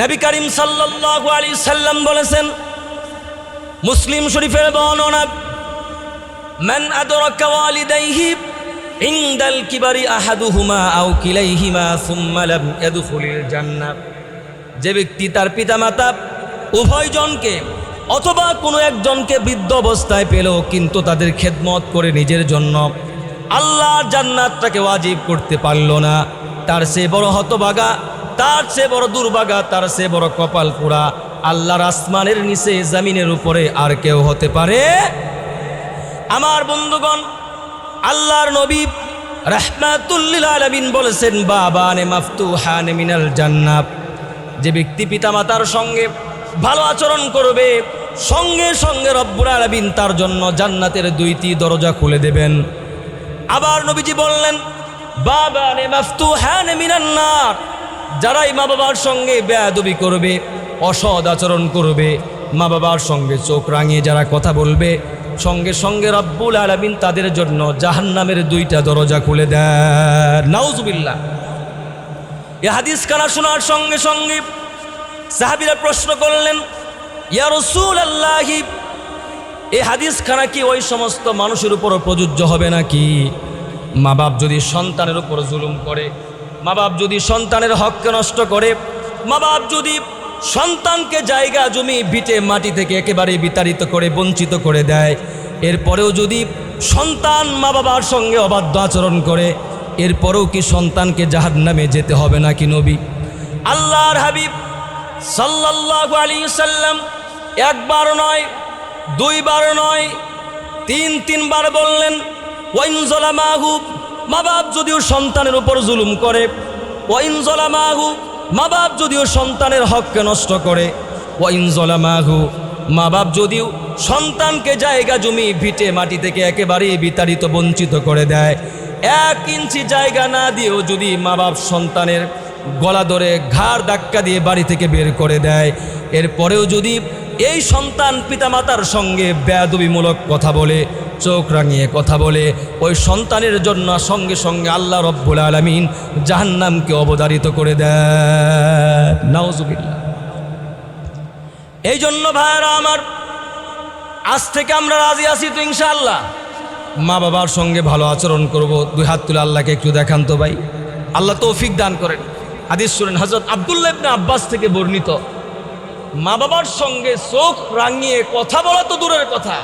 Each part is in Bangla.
নবী করিম আলাইহি সাল্লাম বলেছেন, মুসলিম শরীফের বর্ণনা, মান আদরাকা ওয়ালিদাইহি ইনদাল কিবারি আহাদুহুমা আও কিলাইহিমা সুম্মা লাম ইয়াদখুলিল জান্নাহ। যে ব্যক্তি তার পিতামাতা উভয়জনকে অথবা কোনো একজনকে বৃদ্ধ অবস্থায় পেল, কিন্তু তাদের খেদমত করে নিজের জন্য আল্লাহর জান্নাতটাকে ওয়াজিব করতে পারল না। তার সে বড় হতবাগা তার সে বড় দুর্বাগা, তার সে বড় কপাল পোড়া। আল্লাহর আসমানের নিচে, জামিনের উপরে আর কেউ হতে পারে? আমার বন্ধুগণ, আল্লাহর নবী রাহমাতুল্লিল আলামিন বলেছেন বাবানে মাফতুহানে মিনাল জান্নাত। যে ব্যক্তি পিতামাতার সঙ্গে ভালো আচরণ করবে, সঙ্গে সঙ্গে রব্বুর আলামিন তার জন্য জান্নাতের দুইটি দরজা খুলে দেবেন। আবার নবীজি বললেন বাবানে মাফতুহানে মিনান নার। যারাই মা বাবার সঙ্গে বেয়াদবি করবে অসদ আচরণ করবে, মা বাবার সঙ্গে চোখ রাঙিয়ে যারা কথা বলবে, সঙ্গে সঙ্গে রব্বুল আলামিন তাদের জন্য জাহান্নামের দুইটা দরজা খুলে দেয় নাউজুবিল্লাহ। এ হাদিস কানা শোনার সঙ্গে সঙ্গে সাহাবিরা প্রশ্ন করলেন এই হাদিস খানা কি ওই সমস্ত মানুষের উপর প্রযোজ্য হবে নাকি? মা বাপ যদি সন্তানের উপর জুলুম করে মা বাপ যদি সন্তানের হককে নষ্ট করে মা বাপ যদি সন্তানকে জায়গা জমি বিটে মাটি থেকে একেবারে বিতাড়িত করে, বঞ্চিত করে দেয়, এরপরেও যদি সন্তান মা বাবার সঙ্গে অবাধ্য আচরণ করে, এরপরেও কি সন্তানকে জাহার নামে যেতে হবে নাকি নবী? আল্লাহর হাবিব সাল্লাল্লাহু আলাইহি সাল্লাম একবার নয়, দুইবার নয়, তিন তিনবার বললেন, ওয়াইন জলামাহু মা বাপ যদিও সন্তানের উপর জুলুম করে, ওয়াইন জলামাহু মা বাপ যদিও সন্তানের হককে নষ্ট করে, ওয়াইন জলামাহু মা বাপ যদিও সন্তানকে জায়গা জমি ভিটে মাটি থেকে একেবারেই বিতাড়িত, বঞ্চিত করে দেয়, এক ইঞ্চি জায়গা না দিয়েও যদি মা বাপ সন্তানের গলা ধরে ঘাড় ধাক্কা দিয়ে বাড়ি থেকে বের করে দেয়, এরপরেও যদি এই সন্তান পিতামাতার সঙ্গে বেয়াদবিমূলক কথা বলে চোখ রাঙিয়ে কথা বলে, ওই সন্তানের জন্য সঙ্গে সঙ্গে আল্লাহ রব্বুল আলমিন জাহান্নামকে অবদারিত করে দেয় এই জন্য ভাইরা আমার, আজ থেকে আমরা রাজি আছি তো ইনশাআল্লাহ। মা বাবার সঙ্গে ভালো আচরণ করব, দুই হাত তুলে আল্লাহকে একটু দেখান তো ভাই। আল্লাহ তৌফিক দান করেন। হাদিস শুনেন হজরত আবদুল্লাহ ইবনে আব্বাস থেকে বর্ণিত। মা বাবার সঙ্গে চোখ রাঙিয়ে কথা বলা তো দূরের কথা।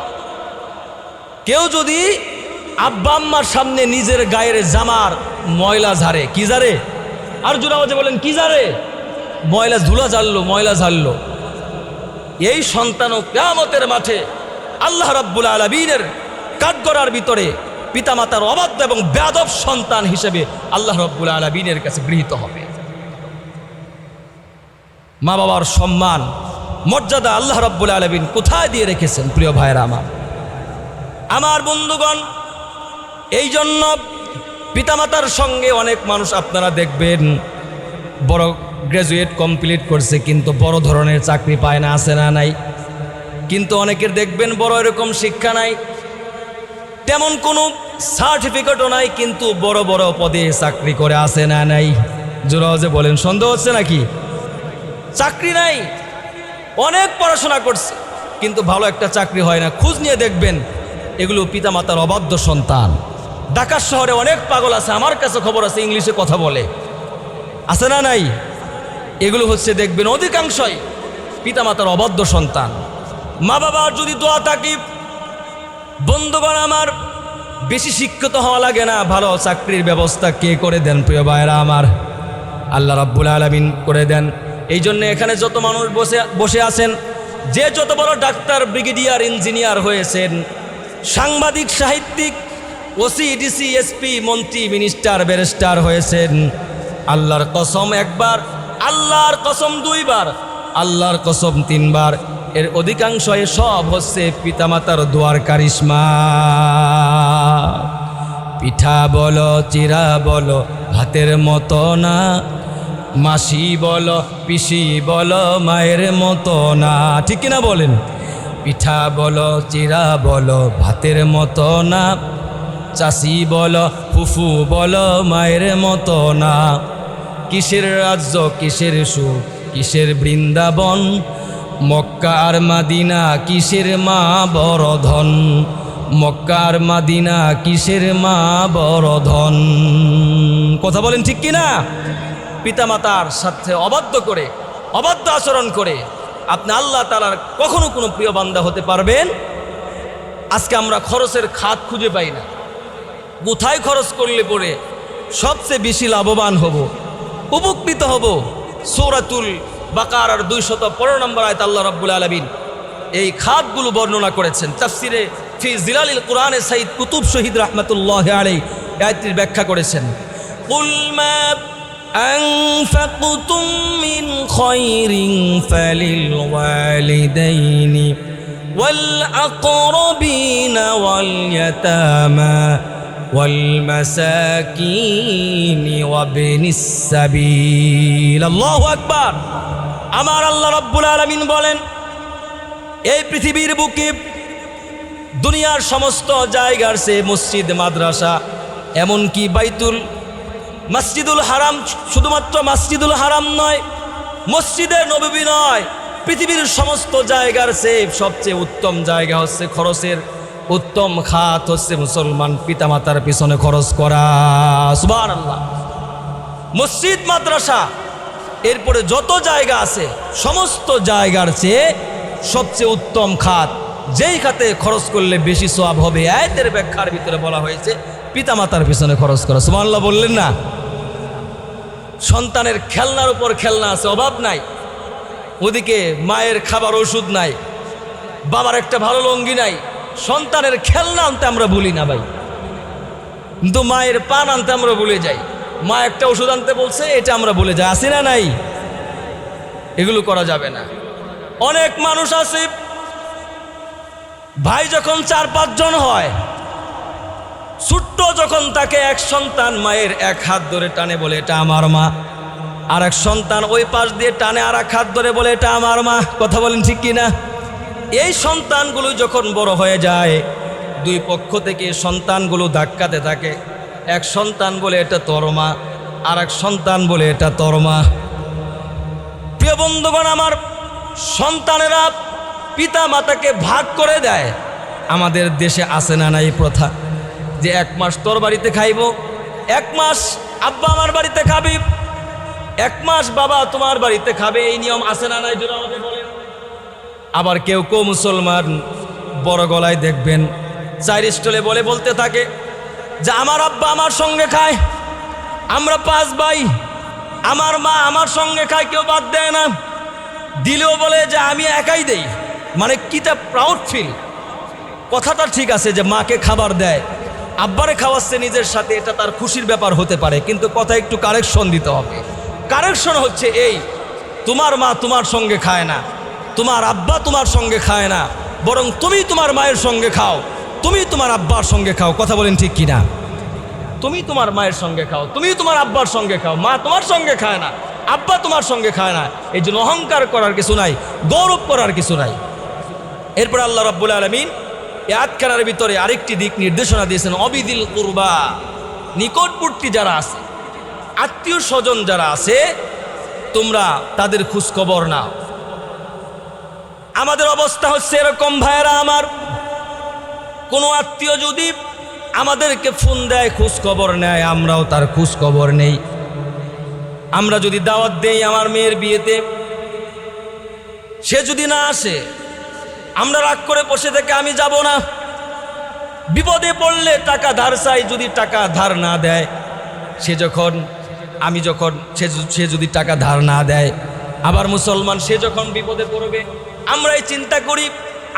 কেউ যদি আব্বা আম্মার সামনে নিজের গায়ের জামার ময়লা ঝাড়ে, কি ঝাড়ে? আর জোর আওয়াজে বলেন, কি ঝাড়ে? ময়লা ধুলা ঝাড়লো, ময়লা ঝাড়লো। এই সন্তানও কেয়ামতের মাঠে আল্লাহ রাব্বুল আলমিনের কাঠগড়ার ভিতরে পিতামাতার অবাধ্য এবং বেদব সন্তান হিসেবে আল্লাহ রব্বুল আলমিনের কাছে গৃহীত হবে। মা বাবার সম্মান, মর্যাদা আল্লাহ রব্বুল আলমিন কোথায় দিয়ে রেখেছেন, প্রিয় ভাইয়েরা আমার? আমার বন্ধুগণ, এই জন্য পিতামাতার সঙ্গে অনেক মানুষ আপনারা দেখবেন, বড় গ্র্যাজুয়েট কমপ্লিট করছে, কিন্তু বড় ধরনের চাকরি পায় না, আছে না নাই। কিন্তু অনেকের দেখবেন বড় এরকম শিক্ষা নাই। তেমন কোনো সার্টিফিকেটও নাই, কিন্তু বড় বড় পদে চাকরি করে, আছে না নাই। জোরাজে বলেন, সন্দেহ হচ্ছে নাকি? চাকরি নাই, অনেক পড়াশোনা করছে, কিন্তু ভালো একটা চাকরি হয় না। খোঁজ নিয়ে দেখবেন এগুলো পিতামাতার অবাধ্য সন্তান। ঢাকার শহরে অনেক পাগল আছে, আমার কাছে খবর আছে, ইংলিশে কথা বলে। আছে না নাই? এগুলো হচ্ছে দেখবেন অধিকাংশই পিতামাতার অবাধ্য সন্তান। মা বাবার যদি দোয়া থাকি বন্ধুগণ আমার, বেশি শিক্ষিত হওয়া লাগে না, ভালো চাকরির ব্যবস্থা কে করে দেন প্রিয় ভাইরা আমার? আল্লাহ রাব্বুল আলমিন করে দেন। এই জন্য এখানে যত মানুষ বসে বসে আছেন, যে যত বড় ডাক্তার, ব্রিগেডিয়ার, ইঞ্জিনিয়ার হয়েছেন সাংবাদিক, সাহিত্যিক, ওসি, ডিসি, এসপি, মন্ত্রী, মিনিস্টার, ব্যারিস্টার হয়েছেন। আল্লাহর কসম একবার, আল্লাহর কসম দুইবার, আল্লাহর কসম তিনবার। এর অধিকাংশ সব হচ্ছে পিতামাতার দোয়ার কারিশমা। পিঠা বলো, চিরা বলো ভাতের মতো না। মাসি বলো, পিসি বলো, মায়ের মতো না। ঠিক কিনা বলেন? পিঠা বলো, চিরা বলো, ভাতের মতো না। চাষি বলো, ফুফু বলো, মায়ের মতো না। কিসের রাজ্য, কিসের সুখ কিসের বৃন্দাবন? মক্কা আর মাদিনা, কিসের মা বড় ধন? মক্কা আর মাদিনা, কিসের মা বড় ধন? কথা বলেন ঠিক কিনা? পিতামাতার সাথে অবাধ্য করে, অবাধ্য আচরণ করে আপনি আল্লাহ তালার কখনো কোনো প্রিয় বান্দা হতে পারবেন? আজকে আমরা খরচের খাত খুঁজে পাই না। কোথায় খরচ করলে পরে সবচেয়ে বেশি লাভবান হব? উপকৃত হব? সৌরাতুল বাকার আর দুইশত পনেরো নম্বর আয়ত আল্লাহ রব্বুল আলমিন এই খাতগুলো বর্ণনা করেছেন। তাফসিরে ফি জিলাল কোরআনে সাইদ কুতুব শহীদ রহমতুল্লাহ আলী গায়ত্রীর ব্যাখ্যা করেছেন। أنفقتم من خير فللوالدين والأقربين واليتامى والمساكين وابن السبيل الله أكبر আমার আল্লাহ রব্বুল আলমিন বলেন এই পৃথিবীর বুকে দুনিয়ার সমস্ত জায়গার সে মসজিদ মাদ্রাসা এমনকি বাইতুল মসজিদুল হারাম শুধুমাত্র মসজিদুল হারাম নয় মসজিদের নবী নয়, পৃথিবীর সমস্ত জায়গার সে সবচেয়ে উত্তম জায়গা হচ্ছে খরচের, উত্তম খাত হচ্ছে মুসলমান পিতামাতার পিছনে খরচ করা। সুবান আল্লাহ মসজিদ, মাদ্রাসা, এরপরে যত জায়গা আছে, সমস্ত জায়গার চেয়ে সবচেয়ে উত্তম খাত, যেই খাতে খরচ করলে বেশি সোয়াব হবে, আয়তের ব্যাখ্যার ভিতরে বলা হয়েছে পিতামাতার পিছনে খরচ করা। সুমান্লাহ বললেন না। সন্তানের খেলনার উপর খেলনা আছে, অভাব নাই। ওদিকে মায়ের খাবার ওষুধ নাই। বাবার একটা ভালো লঙ্গি নাই। সন্তানের খেলনা আনতে আমরা ভুলি না ভাই। কিন্তু মায়ের পান আনতে আমরা ভুলে যাই। মা একটা ওষুধ আনতে বলছে, এটা আমরা ভুলে যাই। আসি না নাই? এগুলো করা যাবে না। অনেক মানুষ আছে, ভাই যখন চার পাঁচজন হয় ছোট্ট যখন তাকে এক সন্তান মায়ের এক হাত ধরে টানে বলে, এটা আমার মা। আর এক সন্তান ওই পাশ দিয়ে টানে আর এক হাত ধরে বলে, এটা আমার মা। কথা বলেন ঠিক কিনা? এই সন্তানগুলো যখন বড় হয়ে যায়, দুই পক্ষ থেকে সন্তানগুলো ধাক্কাতে থাকে। এক সন্তান বলে, এটা তোর মা। আর এক সন্তান বলে, এটা তোর মা। প্রিয় বন্ধুগণ, আমার সন্তানেরা পিতা মাতাকে ভাগ করে দেয়। আমাদের দেশে আসে না নাই প্রথা? যে এক মাস তোর বাড়িতে খাইব, এক মাস আব্বা আমার বাড়িতে খাবি, এক মাস বাবা তোমার বাড়িতে খাবে, এই নিয়ম আছে না নাই জোরে বলেন। আবার কেউ কেউ মুসলমান বড় গলায় দেখবেন চার স্টলে বলে বলতে থাকে যে, আমার আব্বা আমার সঙ্গে খায়, আমরা পাঁচ ভাই, আমার মা আমার সঙ্গে খায়, কেউ বাদ দেয় না। দিলেও বলে যে, আমি একাই দেই। মানে কিটা প্রাউড ফিল কথাটা ঠিক আছে যে, মাকে খাবার দেয়। আব্বারে খাওয়াচ্ছে নিজের সাথে, এটা তার খুশির ব্যাপার হতে পারে, কিন্তু কথা একটু কারেকশন দিতে হবে। কারেকশন হচ্ছে এই, তোমার মা তোমার সঙ্গে খায় না, তোমার আব্বা তোমার সঙ্গে খায় না, বরং তুমি তোমার মায়ের সঙ্গে খাও, তুমি তোমার আব্বার সঙ্গে খাও, কথা বলেন ঠিক কিনা? তুমি তোমার মায়ের সঙ্গে খাও, তুমি তোমার আব্বার সঙ্গে খাও, মা তোমার সঙ্গে খায় না, আব্বা তোমার সঙ্গে খায় না, এই জন্য অহংকার করার কিছু নাই, গৌরব করার কিছু নাই। এরপর আল্লাহ রাব্বুল আলমিন আটখানার ভিতরে আরেকটি দিক নির্দেশনা দিয়েছেন, অবিদিল কুরবা। নিকটবর্তী যারা আছে, আত্মীয় স্বজন যারা আছে, তোমরা তাদের খোঁজ খবর নাও। আমাদের অবস্থা হচ্ছে এরকম, ভাইয়েরা আমার। কোনো আত্মীয় যদি আমাদেরকে ফোন দেয় খোঁজ খবর নেয়, আমরাও তার খোঁজ খবর নেই। আমরা যদি দাওয়াত দেই আমার মেয়ের বিয়েতে, সে যদি না আসে আমরা রাগ করে বসে থেকে আমি যাব না। বিপদে পড়লে টাকা ধার চাই, যদি টাকা ধার না দেয়, সে যখন, আমি যখন, সে সে যদি টাকা ধার না দেয়, আবার মুসলমান সে যখন বিপদে পড়বে, আমরাই চিন্তা করি,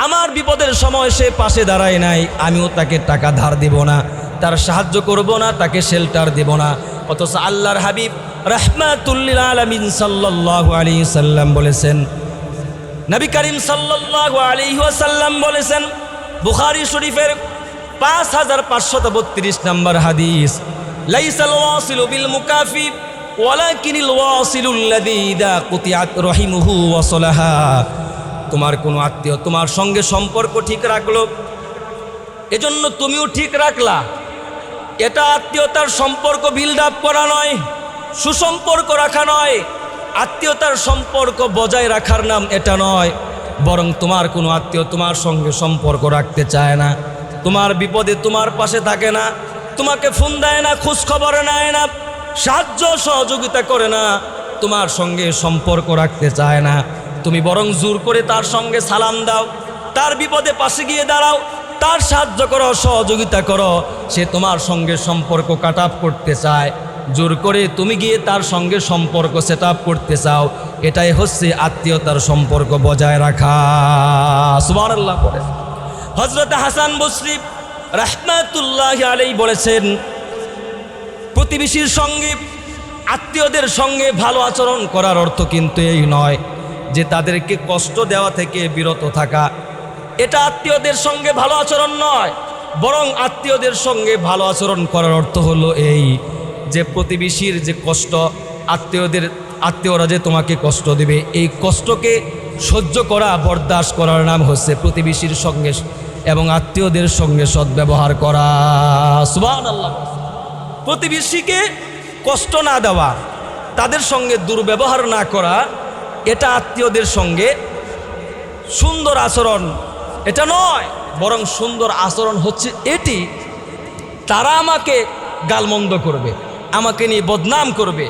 আমার বিপদের সময় সে পাশে দাঁড়ায় নাই, আমিও তাকে টাকা ধার দেব না, তার সাহায্য করব না, তাকে শেল্টার দেব না। অথচ আল্লাহর হাবিব রহমাতুল্লিল আলমিন সাল্লাহ আলী সাল্লাম বলেছেন নবী করিম সাল্লাল্লাহু আলাইহি ওয়াসাল্লাম বলেছেন, বুখারী শরীফের পাঁচ হাজার পাঁচশত বত্রিশ নম্বর হাদিস মুকাফি রহিমুহু তোমার কোনো আত্মীয় তোমার সঙ্গে সম্পর্ক ঠিক রাখল? এজন্য তুমিও ঠিক রাখলা। এটা আত্মীয়তার সম্পর্ক বিল্ড আপ করা নয়, সুসম্পর্ক রাখা নয়। আত্মীয়তার সম্পর্ক বজায় রাখার নাম এটা নয়। বরং তোমার কোনো আত্মীয় তোমার সঙ্গে সম্পর্ক রাখতে চায় না। তোমার বিপদে তোমার পাশে থাকে না। তোমাকে ফোন দেয় না খোঁজ খবর নেয় না, সাহায্য সহযোগিতা করে না। তোমার সঙ্গে সম্পর্ক রাখতে চায় না। তুমি বরং জোর করে তার সঙ্গে সালাম দাও। তার বিপদে পাশে গিয়ে দাঁড়াও। তার সাহায্য করো, সহযোগিতা করো। সে তোমার সঙ্গে সম্পর্ক কাট করতে চায়। জোর করে তুমি গিয়ে তার সঙ্গে সম্পর্ক সেট করতে চাও। এটাই হচ্ছে আত্মীয়তার সম্পর্ক বজায় রাখা। সুবার আল্লাহ হজরত হাসান বসরিফ রাহমাতুল্লাহ আলাই বলেছেন, প্রতিবেশীর সঙ্গে, আত্মীয়দের সঙ্গে ভালো আচরণ করার অর্থ কিন্তু এই নয় যে তাদেরকে কষ্ট দেওয়া থেকে বিরত থাকা। এটা আত্মীয়দের সঙ্গে ভালো আচরণ নয়, বরং আত্মীয়দের সঙ্গে ভালো আচরণ করার অর্থ হলো এই যে প্রতিবেশীর যে কষ্ট, আত্মীয়দের, আত্মীয়রা যে তোমাকে কষ্ট দেবে, এই কষ্টকে সহ্য করা, বরদাস্ত করার নাম হচ্ছে প্রতিবেশীর সঙ্গে এবং আত্মীয়দের সঙ্গে সদ্ব্যবহার করা। সুবাহ আল্লাহ প্রতিবেশীকে কষ্ট না দেওয়া, তাদের সঙ্গে দুর্ব্যবহার না করা, এটা আত্মীয়দের সঙ্গে সুন্দর আচরণ। এটা নয়, বরং সুন্দর আচরণ হচ্ছে এটি, তারা আমাকে গালমন্দ করবে। আমাকে নিয়ে বদনাম করবে,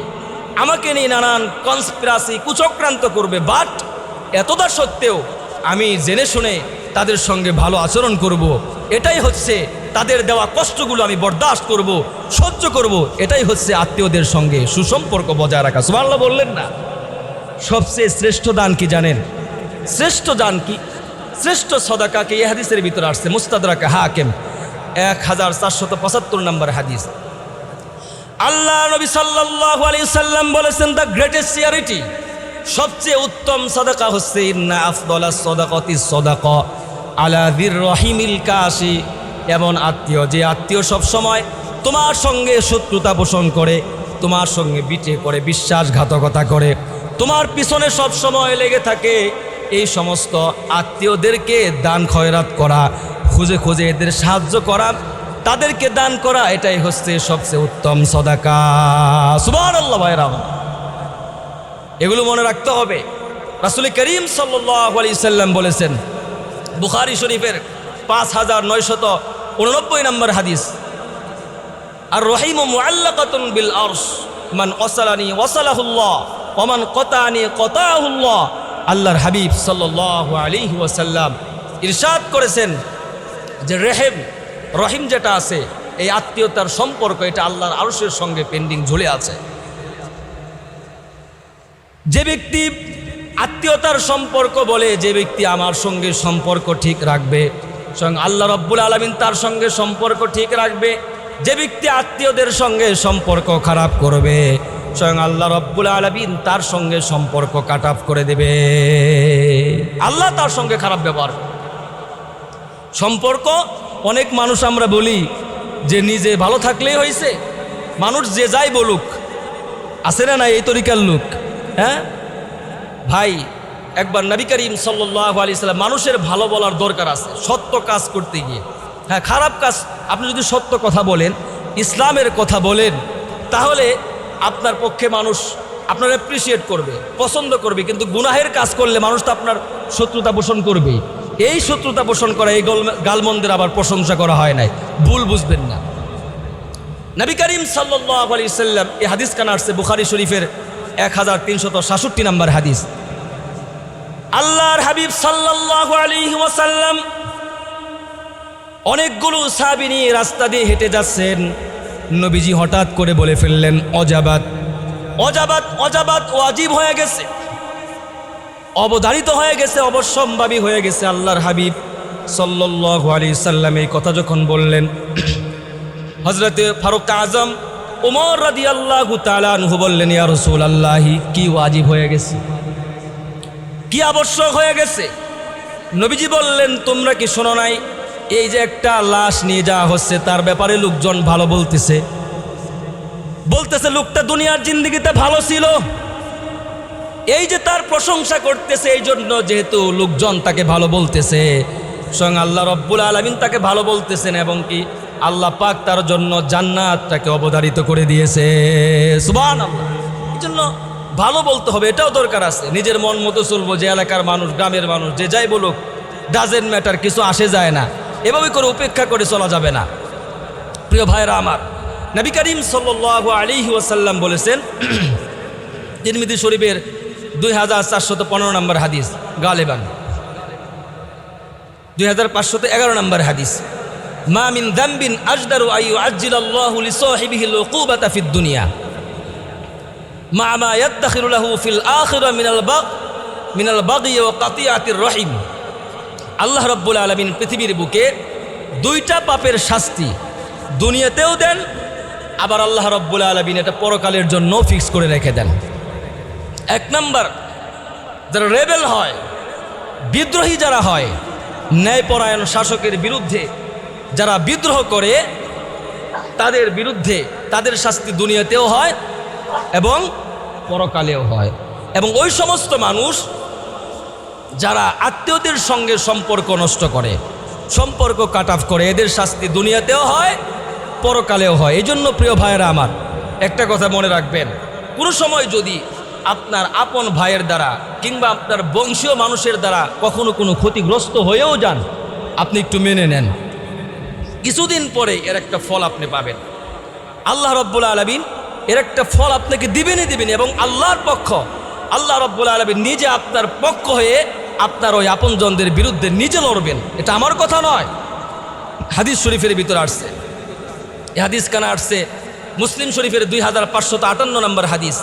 আমাকে নিয়ে নানান কনস্পিরাসি কুচক্রান্ত করবে বাট এতটা সত্ত্বেও আমি জেনে শুনে তাদের সঙ্গে ভালো আচরণ করব। এটাই হচ্ছে তাদের দেওয়া কষ্টগুলো আমি বরদাস্ত করব, সহ্য করব। এটাই হচ্ছে আত্মীয়দের সঙ্গে সুসম্পর্ক বজায় রাখা। সুমাল্লা বললেন না? সবচেয়ে শ্রেষ্ঠ দান কি জানেন? শ্রেষ্ঠ দান কি? শ্রেষ্ঠ সদাকাকে এই হাদিসের ভিতরে আসছে, মুস্তাদরাকা হাকেম, এক হাজার চারশত পঁচাত্তর নম্বর হাদিস। আল্লাহ নবী সাল্লাল্লাহু আলাইহি সাল্লাম বলেছেন, দ্য গ্রেটেস্ট সিয়ারিটি, সবচেয়ে উত্তম সদাকা হচ্ছে, ইন্না আফদলা সদাকতি সদাকা আলা দির রহিমিল কাশি। এমন আত্মীয়, যে আত্মীয় সব সময় তোমার সঙ্গে শত্রুতা পোষণ করে, তোমার সঙ্গে বিটে করে, বিশ্বাসঘাতকতা করে, তোমার পিছনে সব সময় লেগে থাকে এই সমস্ত আত্মীয়দেরকে দান খয়রাত করা, খুঁজে খুঁজে এদের সাহায্য করা তাদেরকে দান করা, এটাই হচ্ছে সবচেয়ে উত্তম সদাকা। সুবাহ আল্লাহ ভাইরাম এগুলো মনে রাখতে হবে। রাসুল করিম সাল্লাম বলেছেন, বুখারি শরীফের পাঁচ হাজার নয়শত উননব্বই নম্বর হাদিস আর রহিম বিল আরশ, মান ওসালানি ওসালাহুল্লাহ ওমান কতানি কতাহুল্লাহ আল্লাহর হাবিব সাল্লাল্লাহু আলাইহি ওয়াসাল্লাম ইরশাদ করেছেন যে রেহেম রহিম যেটা আছে, এই আত্মীয়তার সম্পর্ক, এটা আল্লাহর আরসের সঙ্গে পেন্ডিং ঝুলে আছে। যে ব্যক্তি আত্মীয়তার সম্পর্ক বলে, যে ব্যক্তি আমার সঙ্গে সম্পর্ক ঠিক রাখবে, স্বয়ং আল্লাহ রব্বুল আলমিন তার সঙ্গে সম্পর্ক ঠিক রাখবে, যে ব্যক্তি আত্মীয়দের সঙ্গে সম্পর্ক খারাপ করবে, স্বয়ং আল্লাহ রব্বুল আলমিন তার সঙ্গে সম্পর্ক কাট অফ করে দেবে। আল্লাহ তার সঙ্গে খারাপ ব্যবহার। সম্পর্ক অনেক মানুষ আমরা বলি যে নিজে ভালো থাকলেই হয়েছে মানুষ যে যাই বলুক, আছে না না এই তরিকার লোক হ্যাঁ? ভাই, একবার নবী করিম সাল্লাহ আলি সাল্লাম মানুষের ভালো বলার দরকার আছে, সত্য কাজ করতে গিয়ে। হ্যাঁ খারাপ কাজ, আপনি যদি সত্য কথা বলেন, ইসলামের কথা বলেন, তাহলে আপনার পক্ষে মানুষ আপনার অ্যাপ্রিসিয়েট করবে, পছন্দ করবে, কিন্তু গুনাহের কাজ করলে মানুষ তো আপনার শত্রুতা পোষণ করবে এই শত্রুতা পোষণ করা, এই গল- গালমন্দের আবার প্রশংসা করা হয় নাই। ভুল বুঝবেন না। নবী করিম আলি সাল্লাম এই হাদিস কান আসছে, বুখারি শরীফের এক হাজার তিনশত সাতষট্টি নম্বর হাদিস। আল্লাহর হাবিব ওয়াসাল্লাম অনেকগুলো সাবি নিয়ে রাস্তা দিয়ে হেঁটে যাচ্ছেন। নবীজি হঠাৎ করে বলে ফেললেন, অজাবাত অজাবাত অজাবাত, ওয়াজিব হয়ে গেছে। অবধারিত হয়ে গেছে, অবশ্যম্ভাবী হয়ে গেছে আল্লাহর হাবিব। আলী সাল্লাম এই কথা যখন বললেন হজরতে ফারুক আজম উমর রাদি আল্লাহ তালানহু বললেন, ইয়া রসুল আল্লাহি কি ওয়াজিব হয়ে গেছে? কি আবশ্যক হয়ে গেছে? নবীজি বললেন, তোমরা কি শোনো নাই? এই যে একটা লাশ নিয়ে যাওয়া হচ্ছে, তার ব্যাপারে লোকজন ভালো বলতেছে। বলতেছে, লোকটা দুনিয়ার জিন্দিগিতে ভালো ছিল। এই যে তার প্রশংসা করতেছে এই জন্য যেহেতু লোকজন তাকে ভালো বলতেছে, স্বয়ং আল্লাহ রব্বুল আলমিন তাকে ভালো বলতেছেন এবং কি আল্লাহ পাক তার জন্য জান্নাতটাকে অবধারিত করে দিয়েছে। সুবান এই জন্য ভালো বলতে হবে, এটাও দরকার আছে। নিজের মন মতো চলবো, যে এলাকার মানুষ, গ্রামের মানুষ, যে যাই বলুক ডাজেন্ট ম্যাটার কিছু আসে যায় না। এভাবে করে উপেক্ষা করে চলা যাবে না। প্রিয় ভাইরা আমার, নবী করিম সাল্লাহ আলী ওয়াসাল্লাম বলেছেন, তিরমিদি শরীফের দুই হাজার চারশত পনেরো নম্বর হাদিস, গালেবান। দুই হাজার পাঁচশত এগারো নম্বর হাদিস মামিন দাম্বিন আজদারু আইয়ু আজ্জিলাল্লাহু লিসাহিবিহিল উকুবাতা ফিদ দুনিয়া। মা মা ইয়াদ্দাখিরু লাহু ফিল আখিরা মিনাল বাগ, মিনাল বাগি ওয়া কাতিয়াতির রহিম। আল্লাহ রাব্বুল আলামিন পৃথিবীর বুকে দুইটা পাপের শাস্তি দুনিয়াতেও দেন, আবার আল্লাহ রাব্বুল আলামিন এটা পরকালের জন্য ফিক্স করে রেখে দেন। এক নাম্বার, যারা রেবেল হয়, বিদ্রোহী যারা হয়, ন্যায়পরায়ণ শাসকের বিরুদ্ধে যারা বিদ্রোহ করে, তাদের বিরুদ্ধে তাদের শাস্তি দুনিয়াতেও হয় এবং পরকালেও হয়। এবং ওই সমস্ত মানুষ যারা আত্মীয়দের সঙ্গে সম্পর্ক নষ্ট করে, সম্পর্ক কাট অফ করে, এদের শাস্তি দুনিয়াতেও হয়, পরকালেও হয়। এই জন্য প্রিয় ভাইয়েরা আমার, একটা কথা মনে রাখবেন। কোনো সময় যদি আপনার আপন ভাইয়ের দ্বারা কিংবা আপনার বংশীয় মানুষের দ্বারা কখনো কোনো ক্ষতিগ্রস্ত হয়েও যান। আপনি একটু মেনে নেন। কিছুদিন পরে এর একটা ফল আপনি পাবেন। আল্লাহ রব্বুল আলমিন এর একটা ফল আপনাকে দিবেনই দিবেন এবং আল্লাহর পক্ষ, আল্লাহ রব্বুল আলমিন নিজে আপনার পক্ষ হয়ে আপনার ওই আপনজনদের বিরুদ্ধে নিজে লড়বেন। এটা আমার কথা নয়। হাদিস শরীফের ভিতরে আসছে। হাদিস কানা আসছে। মুসলিম শরীফের দুই হাজার পাঁচশত আটান্ন নম্বর হাদিস।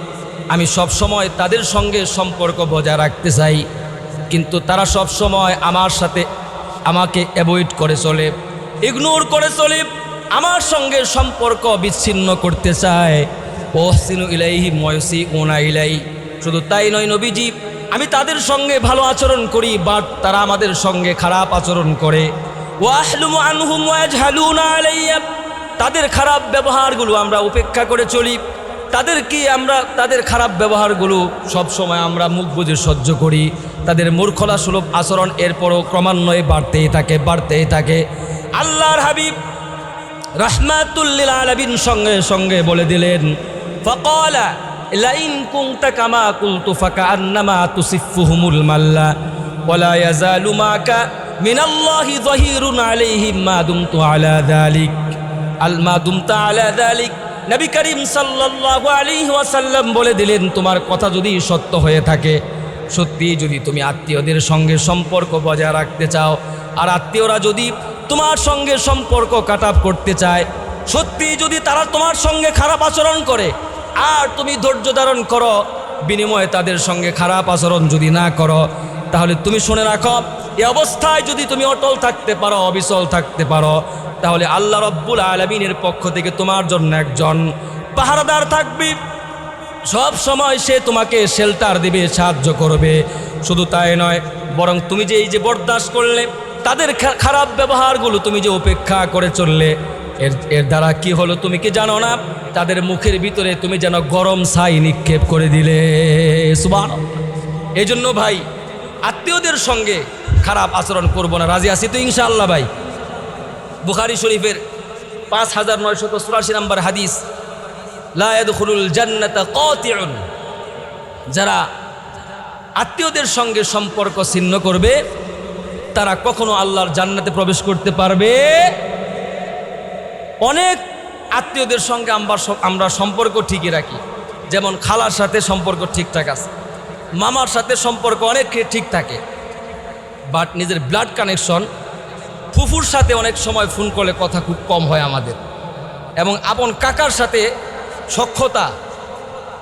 আমি সব সময় তাদের সঙ্গে সম্পর্ক বজায় রাখতে চাই, কিন্তু তারা সব সময় আমার সাথে আমাকে অ্যাভয়েড করে চলে ইগনোর করে চলে, আমার সঙ্গে সম্পর্ক বিচ্ছিন্ন করতে চায়। ও সিনু ইলাইহি ময়সি ওনা ইলাই। শুধু তাই নয় নবীজি, আমি তাদের সঙ্গে ভালো আচরণ করি বাট তারা আমাদের সঙ্গে খারাপ আচরণ করে। তাদের খারাপ ব্যবহারগুলো আমরা উপেক্ষা করে চলি। তাদের কি আমরা, তাদের খারাপ ব্যবহারগুলো সব সময় আমরা মুখ বুঝে সহ্য করি? তাদের মূর্খলা সুলভ আচরণ এরপরও ক্রমান্বয়ে বাড়তেই থাকে বাড়তেই থাকে। আল্লাহর হাবিব রহমাতুল্লিল আলবিন সঙ্গে সঙ্গে বলে দিলেন, ফকলা কুংতা মাল্লা মিনাল্লাহি আলা নবী করিম সাল্লাল্লাহু আলাইহি ওয়াসাল্লাম বলে দিলেন, তোমার কথা যদি সত্য হয়ে থাকে, সত্যি যদি তুমি আত্মীয়দের সঙ্গে সম্পর্ক বজায় রাখতে চাও, আর আত্মীয়রা যদি তোমার সঙ্গে সম্পর্ক কাট করতে চায়, সত্যি যদি তারা তোমার সঙ্গে খারাপ আচরণ করে, আর তুমি ধৈর্য ধারণ করো, বিনিময়ে তাদের সঙ্গে খারাপ আচরণ যদি না করো, তাহলে তুমি শুনে রাখো এই অবস্থায় যদি তুমি অটল থাকতে পারো, অবিচল থাকতে পারো তাহলে আল্লাহ রব্বুল আলমিনের পক্ষ থেকে তোমার জন্য একজন পাহারাদার থাকবি। সব সময় সে তোমাকে শেল্টার দিবে, সাহায্য করবে। শুধু তাই নয়, বরং তুমি যে এই যে বরদাস্ত করলে, তাদের খারাপ ব্যবহারগুলো তুমি যে উপেক্ষা করে চললে, এর এর দ্বারা কি হলো তুমি কি জানো না? তাদের মুখের ভিতরে তুমি যেন গরম ছাই নিক্ষেপ করে দিলে। সুবান এই জন্য ভাই, আত্মীয়দের সঙ্গে খারাপ আচরণ করব না। রাজি আছি তো ইনশাআল্লাহ ভাই? বুখারি শরীফের পাঁচ হাজার নয়শত চুরাশি নম্বর হাদিস লায়াদুল জান্নাতা কতিউন। যারা আত্মীয়দের সঙ্গে সম্পর্ক ছিন্ন করবে, তারা কখনো আল্লাহর জান্নাতে প্রবেশ করতে পারবে। অনেক আত্মীয়দের সঙ্গে আমরা আমরা সম্পর্ক ঠিকই রাখি। যেমন খালার সাথে সম্পর্ক ঠিকঠাক আছে, মামার সাথে সম্পর্ক অনেক ঠিক থাকে বাট নিজের ব্লাড কানেকশন ফুফুর সাথে অনেক সময় ফোন করলে কথা খুব কম হয় আমাদের। এবং আপন কাকার সাথে সক্ষতা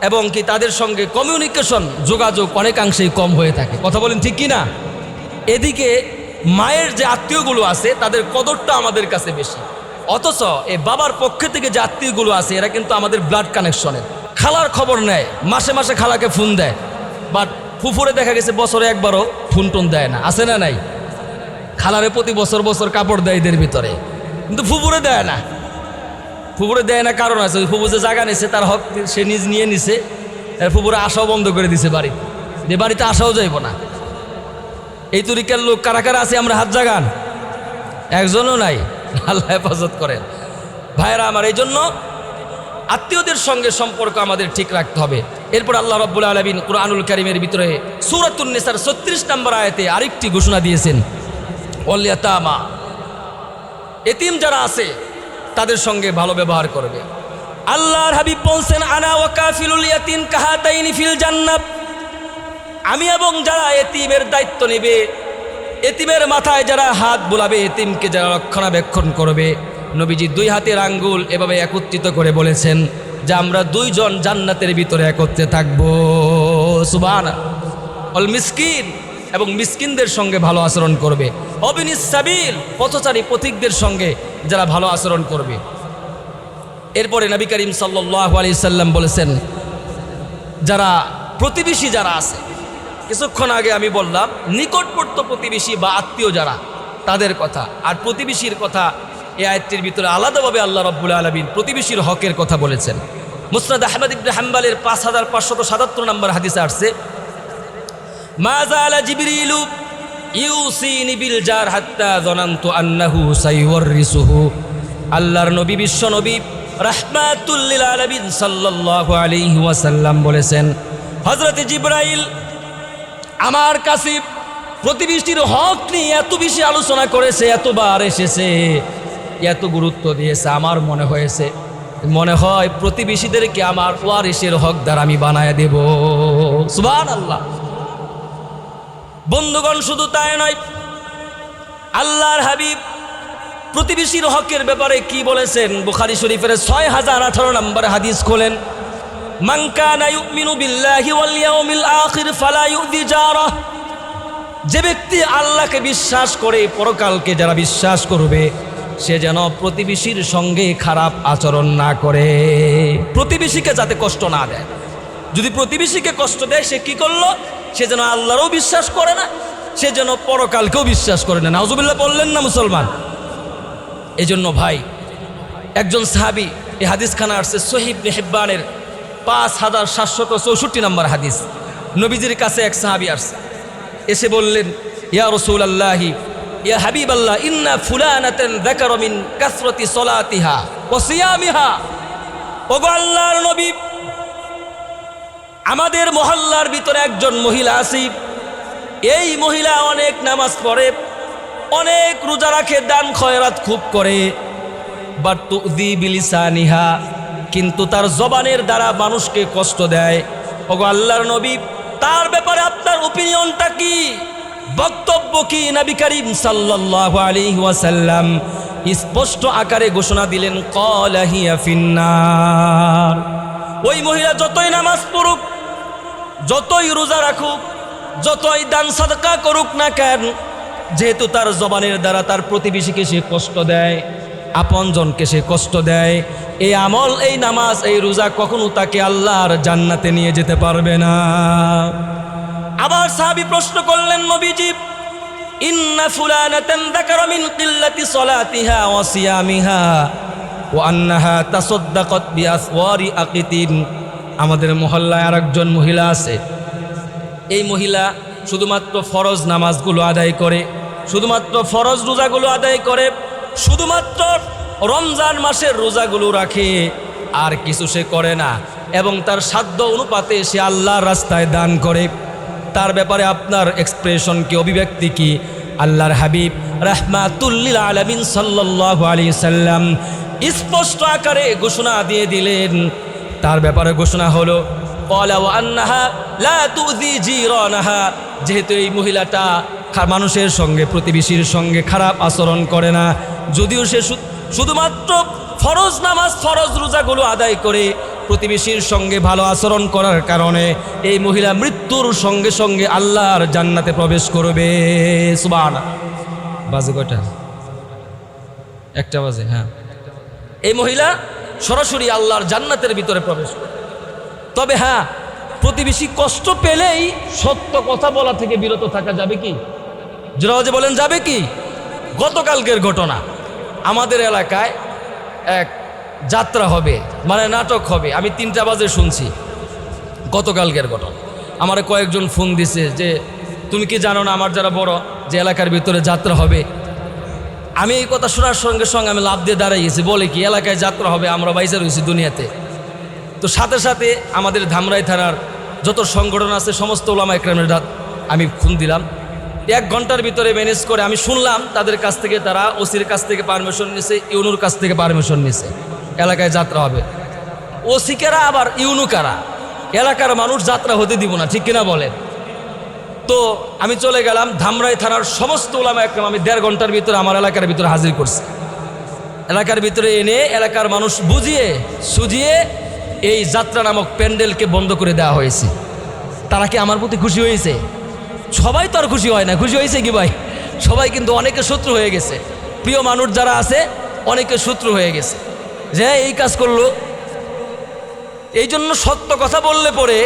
এবং কি তাদের সঙ্গে কমিউনিকেশন যোগাযোগ অনেকাংশেই কম হয়ে থাকে। কথা বলেন ঠিক না এদিকে মায়ের যে আত্মীয়গুলো আছে, তাদের কদরটা আমাদের কাছে বেশি। অথচ এ বাবার পক্ষ থেকে যে আত্মীয়গুলো আছে, এরা কিন্তু আমাদের ব্লাড কানেকশনের খালার খবর নেয়, মাসে মাসে খালাকে ফোন দেয়। বাট ফুফুরে দেখা গেছে বছরে একবারও ফোন টোন দেয় না। আছে না নাই? খালারে প্রতি বছর বছর কাপড় দেয় এদের ভিতরে। কিন্তু ফুফুরে দেয় না। ফুপুরে দেয় না কারণ আছে, ওই ফুপু যে জায়গা নিছে, তার হক সে নিজ নিয়ে নিছে ফুপুরে আসাও বন্ধ করে দিছে বাড়ি। যে বাড়িতে আসাও যাইব না। এই তরিকার লোক কারা কারা আছে, আমরা হাত জাগান। একজনও নাই, আল্লাহ হেফাজত করেন। ভাইরা আমার, এই জন্য আত্মীয়দের সঙ্গে সম্পর্ক আমাদের ঠিক রাখতে হবে। এরপর আল্লাহ রব্বুল আলমিন কুরআনুল করিমের ভিতরে সুরাতুন্নেসার ছত্রিশ নম্বর আয়তে আরেকটি ঘোষণা দিয়েছেন। অলিয়াতামা এতিম যারা আছে, তাদের সঙ্গে ভালো ব্যবহার করবে। আল্লাহর হাবিব বলছেন, আনা ওয়াকাফিলুল ইয়াতিম কাহাতাইনি ফিল জান্নাত। আমি এবং যারা এতিমের দায়িত্ব নেবে, এতিমের মাথায় যারা হাত বোলাবে, এতিমকে যারা রক্ষণাবেক্ষণ করবে, নবীজি দুই হাতের আঙ্গুল এভাবে একত্রিত করে বলেছেন যে আমরা দুইজন জান্নাতের ভিতরে একত্রে থাকব। সুবান অল মিসকিন এবং মিসকিনদের সঙ্গে ভালো আচরণ করবে। অবিনিস সাবিল, পথচারী পথিকদের সঙ্গে যারা ভালো আচরণ করবে। এরপরে নবী করিম সাল্লাহ আলি সাল্লাম বলেছেন, যারা প্রতিবেশী যারা আছে, কিছুক্ষণ আগে আমি বললাম, নিকটবর্ত প্রতিবেশী বা আত্মীয় যারা, তাদের কথা। আর প্রতিবেশীর কথা এই আয়ত্তের ভিতরে আলাদাভাবে আল্লাহ রব্বুল আলমিন প্রতিবেশীর হকের কথা বলেছেন। মুসনাদ আহমদ ইবনে পাঁচ হাজার পাঁচশত সাতাত্তর নম্বর হাদিসে আসছে জার হাত্তা আল্লাহর নবী, বিশ্ব নবী রাহমাতুল্লিল বলেছেন, হযরত জিবরাইল আমার কাছে প্রতিবেশীর হক নিয়ে এত বেশি আলোচনা করেছে, এতবার এসেছে, এত গুরুত্ব দিয়েছে, আমার মনে হয়েছে, মনে হয় প্রতিবেশীদেরকে আমার ওয়ারিসের হকদার আমি বানায় দেব। সুবান আল্লাহ বন্ধুগণ, শুধু তাই নয়, আল্লাহর হাবিব প্রতিবেশীর হকের ব্যাপারে কি বলেছেন? বুখারি শরীফের ছয় হাজার আঠারো নম্বর হাদিস খোলেন যে ব্যক্তি আল্লাহকে বিশ্বাস করে, পরকালকে যারা বিশ্বাস করবে, সে যেন প্রতিবেশীর সঙ্গে খারাপ আচরণ না করে। প্রতিবেশীকে যাতে কষ্ট না দেয়। যদি প্রতিবেশীকে কষ্ট দেয়, সে কি করল? সে যেন আল্লাহরও বিশ্বাস করে না, সে যেন পরকালকেও বিশ্বাস করে না। নাউজুবিল্লাহ বললেন না মুসলমান? এই জন্য ভাই, একজন সাহাবি এই হাদিস খানা আসছে সহিব মেহেব্বানের পাঁচ হাজার সাতশত চৌষট্টি নম্বর হাদিস। নবীজির কাছে এক সাহাবি আসছে, এসে বললেন, ইয়া রসুল আল্লাহি ইয়া হাবিব আল্লাহ ইন্না ফুলানাতেন দেখার মিন কাসরতি সলাতিহা ও সিয়ামিহা। ওগো আল্লাহর নবী আমাদের মহল্লার ভিতরে একজন মহিলা আছি এই মহিলা অনেক নামাজ পড়ে, অনেক রোজা রাখে, দান খয়রাত খুব করে। বাট তুদি বিলিসানিহা, কিন্তু তার জবানের দ্বারা মানুষকে কষ্ট দেয়। ওগো আল্লাহর নবী, তার ব্যাপারে আপনার ওপিনিয়নটা কি? বক্তব্য কি, নবী করিম সাল্লাল্লাহু আলাইহি ওয়াসাল্লাম স্পষ্ট আকারে ঘোষণা দিলেন কলাহিয়া ফিন্নার। ওই মহিলা যতই নামাজ পড়ুক যতই রোজা রাখুক, যতই দান সাদকা করুক না কেন, যেহেতু তার জবানের দ্বারা তার প্রতিবেশীকে সে কষ্ট দেয়, আপনজনকে সে কষ্ট দেয় এই আমল, এই নামাজ, এই রোজা কখনো তাকে আল্লাহর জান্নাতে নিয়ে যেতে পারবে না। আবার সাহাবি প্রশ্ন করলেন নবীজি, ইন্না ফুলানাতান যাকারা মিন কিল্লাতি সলাতিহা ওয়া সিয়ামিহা, ওয়া আন্নাহা তাসাদ্দাকাত বিআসওয়ারি আকিতিন। আমাদের মহল্লায় আর একজন মহিলা আছে। এই মহিলা শুধুমাত্র ফরজ নামাজগুলো আদায় করে, শুধুমাত্র ফরজ রোজাগুলো আদায় করে, শুধুমাত্র রমজান মাসের রোজাগুলো রাখে, আর কিছু সে করে না। এবং তার সাধ্য অনুপাতে সে আল্লাহর রাস্তায় দান করে। তার ব্যাপারে আপনার এক্সপ্রেশন কি, অভিব্যক্তি কি? আল্লাহর হাবিব রাহমাতুল্লিল আলমিন সাল্লাহ আলী সাল্লাম স্পষ্ট আকারে ঘোষণা দিয়ে দিলেন তার ব্যাপারে ঘোষণা হলো যেহেতু এই মহিলাটা মানুষের সঙ্গে প্রতিবেশীর সঙ্গে খারাপ আচরণ করে না। যদিও সে শুধুমাত্র ফরজ নামাজ ফরজ রোজাগুলো আদায় করে প্রতিবেশীর সঙ্গে ভালো আচরণ করার কারণে এই মহিলা মৃত্যুর সঙ্গে সঙ্গে আল্লাহর জান্নাতে প্রবেশ করবে। সুবান বাজে কয়টা? একটা বাজে হ্যাঁ। এই মহিলা সরাসরি আল্লাহর জান্নাতের ভিতরে প্রবেশ করে। তবে হ্যাঁ প্রতিবেশী কষ্ট পেলেই সত্য কথা বলা থেকে বিরত থাকা যাবে কি? জোরাওয়াজে বলেন, যাবে কি? গতকালকের ঘটনা। আমাদের এলাকায় এক যাত্রা হবে মানে নাটক হবে। আমি তিনটা বাজে শুনছি গতকালকের ঘটনা। আমার কয়েকজন ফোন দিছে যে, তুমি কি জানো না আমার যারা বড়, যে এলাকার ভিতরে যাত্রা হবে আমি এই কথা শোনার সঙ্গে সঙ্গে আমি লাভ দিয়ে দাঁড়াই গেছি। বলে কি, এলাকায় যাত্রা হবে, আমরা বাইসে রয়েছি দুনিয়াতে। তো সাথে সাথে আমাদের ধামরাই থানার যত সংগঠন আছে, সমস্ত ওলামা একরামের আমি খুন দিলাম। এক ঘণ্টার ভিতরে ম্যানেজ করে আমি শুনলাম, তাদের কাছ থেকে তারা ওসির কাছ থেকে পারমিশন নিছে, ইউনুর কাছ থেকে পারমিশন নিছে। এলাকায় যাত্রা হবে। ওসিকেরা আবার ইউনুকারা এলাকার মানুষ যাত্রা হতে দিব না, ঠিক কিনা বলেন? তো আমি চলে গেলাম ধামরাই থানার সমস্ত ওলামা একরাম। আমি দেড় ঘণ্টার ভিতরে আমার এলাকার ভিতরে হাজির করছি। এলাকার ভিতরে এনে এলাকার মানুষ বুঝিয়ে সুজিয়ে এই যাত্রা নামক প্যান্ডেলকে বন্ধ করে দেওয়া হয়েছে। তারা কি আমার প্রতি খুশি হয়েছে? সবাই তো আর খুশি হয় না। খুশি হয়েছে কি ভাই? সবাই কিন্তু অনেকে শত্রু হয়ে গেছে। প্রিয় মানুষ যারা আছে, অনেকে শত্রু হয়ে গেছে। যে এই কাজ করল। এই জন্য সত্য কথা বললে পরে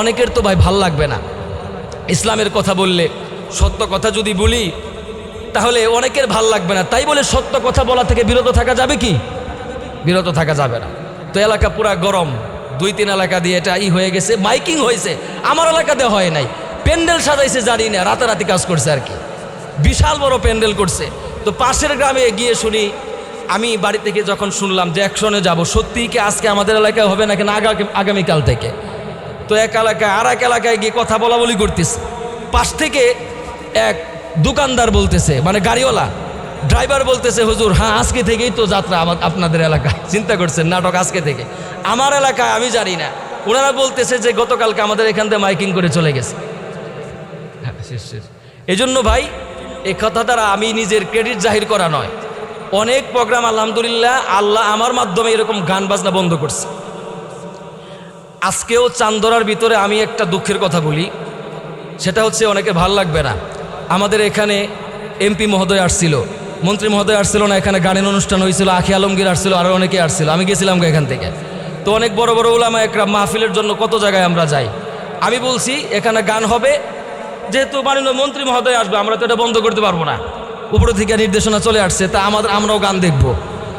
অনেকের তো ভাই ভালো লাগবে না। ইসলামের কথা বললে, সত্য কথা যদি বলি, তাহলে অনেকের ভালো লাগবে না। তাই বলে সত্য কথা বলা থেকে বিরত থাকা যাবে কি? বিরত থাকা যাবে না। তো এলাকা পুরা গরম। দুই তিন এলাকা দিয়ে এটা ই হয়ে গেছে, মাইকিং হয়েছে। আমার এলাকাতে হয় নাই। প্যান্ডেল সাজাইছে জানি না, রাতারাতি কাজ করছে আর কি। বিশাল বড় প্যান্ডেল করছে। তো পাশের গ্রামে গিয়ে শুনি, আমি বাড়ি থেকে যখন শুনলাম যে অ্যাকশনে যাব, সত্যিই কি আজকে আমাদের এলাকায় হবে নাকি না আগামীকাল থেকে? তো এক এলাকায় আর এক এলাকায় গিয়ে কথা বলা বলি করতেছে। পাশ থেকে এক দোকানদার বলতেছে মানে গাড়িওয়ালা ড্রাইভার বলতেছে হুজুর হ্যাঁ আজকে থেকেই তো যাত্রা আমার আপনাদের এলাকায় চিন্তা করছেন নাটক আজকে থেকে। আমার এলাকায় আমি জানি না। ওনারা বলতেছে যে গতকালকে আমাদের এখান থেকে মাইকিং করে চলে গেছে। হ্যাঁ, শেষ শেষ। এই জন্য ভাই এই কথা দ্বারা আমি নিজের ক্রেডিট জাহির করা নয়। অনেক প্রোগ্রাম আলহামদুলিল্লাহ আল্লাহ আমার মাধ্যমে এরকম গান বাজনা বন্ধ করছে। আজকেও চান্দরার ভিতরে আমি একটা দুঃখের কথা বলি। সেটা হচ্ছে অনেকে ভালো লাগবে না। আমাদের এখানে এমপি মহোদয় আসছিল। মন্ত্রী মহোদয় আসছিল না, এখানে গানের অনুষ্ঠান হয়েছিল, আখি আলমগীর আসছিল আরও অনেকে আসছিল। আমি গেছিলাম এখান থেকে। তো অনেক বড় বড় ওলামা একরাম মাহফিলের জন্য কত জায়গায় আমরা যাই। আমি বলছি, এখানে গান হবে। যেহেতু মাননীয় মন্ত্রী মহোদয় আসবে, আমরা তো এটা বন্ধ করতে পারব না। উপরে থেকে নির্দেশনা চলে আসছে, তা আমাদের, আমরাও গান দেখব।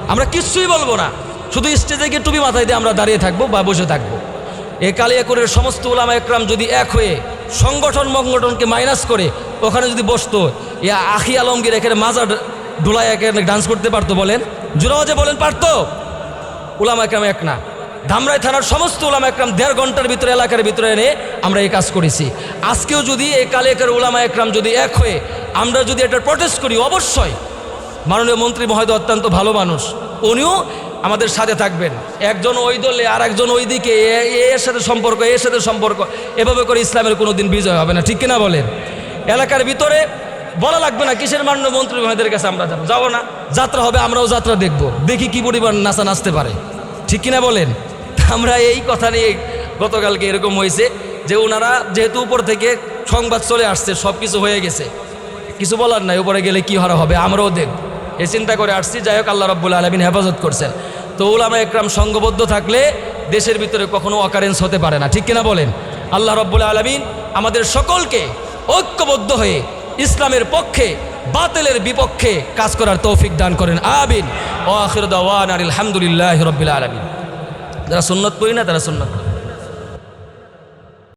আমরা কিচ্ছুই বলব না। শুধু স্টেজে গিয়ে টুপি মাথায় দিয়ে আমরা দাঁড়িয়ে থাকব বা বসে থাকব। এ কালিয়াকুরের সমস্ত ওলামা একরাম যদি এক হয়ে সংগঠন মঙ্গঠনকে মাইনাস করে ওখানে যদি বসতো, এ আখি আলমগীর এখানে মাজা ডোলায় এখানে ডান্স করতে পারতো বলেন। জুরাওয়াজে বলেন পারতো? ওলামা একরাম এক না। ধামরাই থানার সমস্ত ওলামা একরাম দেড় ঘণ্টার ভিতরে, এলাকার ভিতরে এনে আমরা এই কাজ করেছি। আজকেও যদি এই কালিয়াকের ওলামা একরাম যদি এক হয়ে আমরা যদি এটা প্রটেস্ট করি, অবশ্যই মাননীয় মন্ত্রী মহোদয় অত্যন্ত ভালো মানুষ। উনিও আমাদের সাথে থাকবেন। একজন ওই দলে আর একজন ওই দিকে এর সাথে সম্পর্ক, এর সাথে সম্পর্ক। এভাবে করে ইসলামের কোনো দিন বিজয় হবে না, ঠিক কিনা বলেন? এলাকার ভিতরে বলা লাগবে না, কিসের মাননীয় মন্ত্রী মহোদয়ের কাছে আমরা যাব? যাব না। যাত্রা হবে, আমরাও যাত্রা দেখব। দেখি কি পরিমাণ নাচা নাচতে পারে, ঠিক কিনা বলেন? আমরা এই কথা নিয়ে গতকালকে এরকম হয়েছে যে ওনারা যেহেতু উপর থেকে সংবাদ চলে আসছে সব কিছু হয়ে গেছে। কিছু বলার নাই, উপরে গেলে কি হারা হবে, আমরাও দেখ এ চিন্তা করে আসছি, যাই হোক, আল্লাহ রব্বুল আলমিন হেফাজত করছেন। তো উলামা একরাম সঙ্গবদ্ধ থাকলে দেশের ভিতরে কখনো অকারেন্স হতে পারে না, ঠিক কিনা বলেন? আল্লাহ রব্বুল আলমিন আমাদের সকলকে ঐক্যবদ্ধ হয়ে ইসলামের পক্ষে, বাতিলের বিপক্ষে কাজ করার তৌফিক দান করেন আবিন ও আলহামদুলিল্লাহ রব্বিল আলমিন। যারা সুন্নত পড়ি না, তারা সুন্নত।